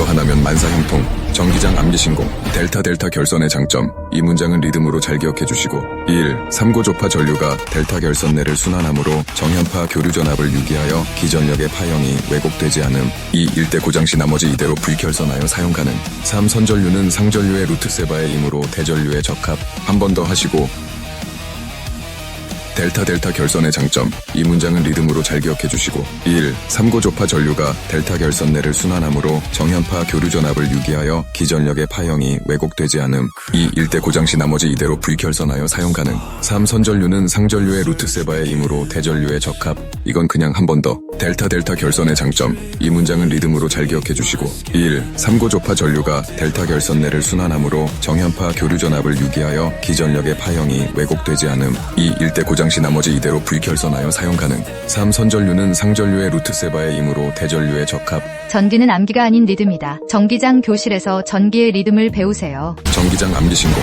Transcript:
이거 하나면 만사형통. 전기장 암기 신공. 델타 델타 결선의 장점. 이 문장은 리듬으로 잘 기억해 주시고. 1. 삼고조파 전류가 델타 결선내를 순환함으로 정연파 교류 전압을 유기하여 기전력의 파형이 왜곡되지 않음. 2. 일대 고장 시 나머지 이대로 불결선하여 사용 가능. 3. 선전류는 상전류의 루트 세바의 임으로 대전류의 적합. 한 번 더 하시고 델타 델타 결선의 장점. 이 문장은 리듬으로 잘 기억해 주시고. 1. 삼고조파 전류가 델타 결선내를 순환함으로 정연파 교류 전압을 유기하여 기전력의 파형이 왜곡되지 않음. 2. 일대 고장 시 나머지 이대로 불결선하여 사용 가능. 3. 선전류는 상전류의 루트 세바의 임으로 대전류의 적합. 이건 그냥 한 번 더. 델타 델타 결선의 장점. 이 문장은 리듬으로 잘 기억해 주시고. 1. 삼고조파 전류가 델타 결선내를 순환함으로 정연파 교류 전압을 유기하여 기전력의 파형이 왜곡되지 않음. 2. 일대 고 장시 나머지 이대로 불결선하여 사용 가능. 3. 선전류는 상전류의 루트 세바의 임으로 대전류의 적합. 전기는 암기가 아닌 리듬이다. 전기장 교실에서 전기의 리듬을 배우세요. 전기장 암기 신공.